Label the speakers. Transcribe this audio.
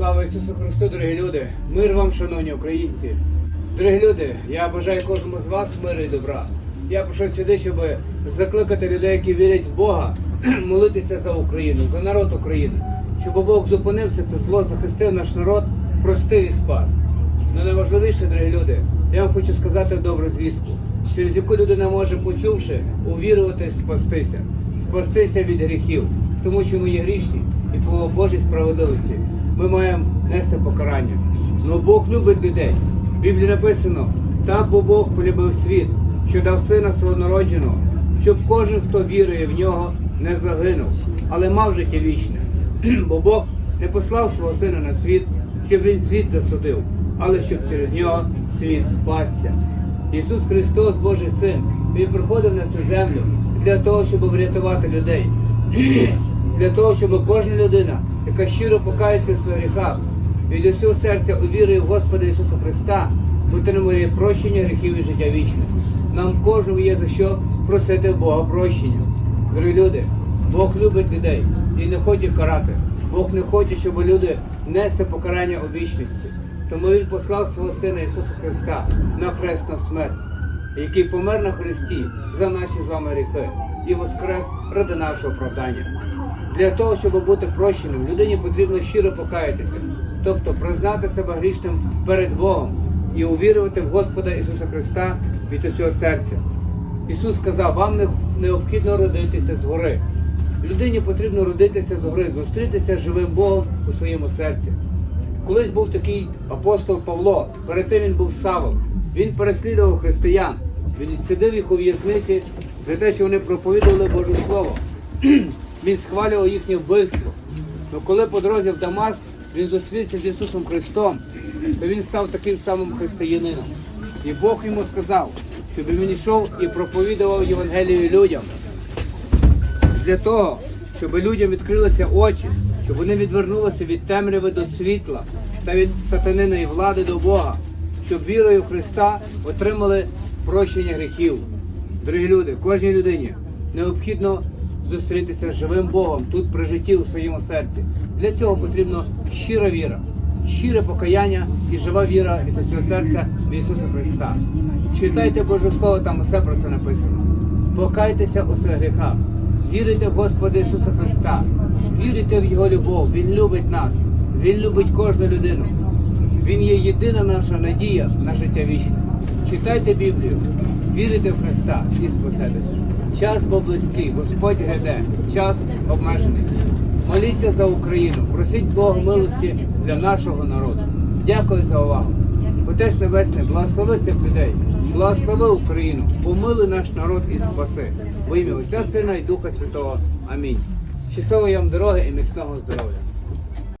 Speaker 1: Слава Ісусу Христу, дорогі люди! Мир вам, шановні українці! Дорогі люди, я бажаю кожному з вас миру і добра. Я прийшов сюди, щоб закликати людей, які вірять в Бога, молитися за Україну, за народ України, щоб Бог зупинився, це зло захистив наш народ, простив і спас. Ну найважливіше, дорогі люди, я вам хочу сказати добру звістку, через яку людина може, почувши, увірувати, спастися, спастися від гріхів, тому що ми є грішні і по Божій справедливості ми маємо нести покарання. Ну Бог любить людей. В Біблії написано, так бо Бог полюбив світ, що дав сина свого народженого, щоб кожен, хто вірує в нього, не загинув, але мав життя вічне. Бо Бог не послав свого сина на світ, щоб він світ засудив, але щоб через нього світ спасся. Ісус Христос, Божий Син, Він приходив на цю землю для того, щоб врятувати людей, для того, щоб кожна людина, яка щиро покається в своїх гріхах, від усього серця увірує в Господа Ісуса Христа, отримує прощення гріхів і життя вічне. Нам кожному є за що просити Бога прощення. Дорогі люди, Бог любить людей і не хоче карати. Бог не хоче, щоб люди несли покарання у вічності. Тому Він послав свого Сина Ісуса Христа на хресну смерть, який помер на Христі за наші з вами гріхи і воскрес ради нашого оправдання. Для того, щоб бути прощеним, людині потрібно щиро покаятися, тобто признати себе грішним перед Богом і увірувати в Господа Ісуса Христа від усього серця. Ісус сказав, вам необхідно родитися згори. Людині потрібно родитися згори, зустрітися з живим Богом у своєму серці. Колись був такий апостол Павло, перед тим він був Савом. Він переслідував християн, він сидив їх у в'язниці за те, що вони проповідували Боже Слово. Він схвалював їхнє вбивство. Но коли по дорозі в Дамаск він зустрівся з Ісусом Христом, то він став таким самим християнином. І Бог йому сказав, щоб він йшов і проповідував Євангелію людям для того, щоб людям відкрилися очі, щоб вони відвернулися від темряви до світла та від сатаниної влади до Бога, щоб вірою в Христа отримали прощення гріхів. Дорогі люди, кожній людині необхідно зустрітися з живим Богом тут при житті у своєму серці. Для цього потрібно щира віра, щире покаяння і жива віра від усього серця в Ісуса Христа. Читайте Боже Слово, там усе про це написано. Покайтеся у своїх гріхах. Вірите в Господа Ісуса Христа, вірите в Його любов. Він любить нас, Він любить кожну людину. Він є єдина наша надія на життя вічне. Читайте Біблію, вірите в Христа і спасетеся. Час бо близький, Господь гряде, час обмежений. Моліться за Україну, просіть Бога милості для нашого народу. Дякую за увагу. Отець Небесний, благослови цих людей, благослови Україну, помили наш народ і спаси. Во ім'я Отця Сина і Духа Святого. Амінь. Щасливої вам дороги і міцного здоров'я.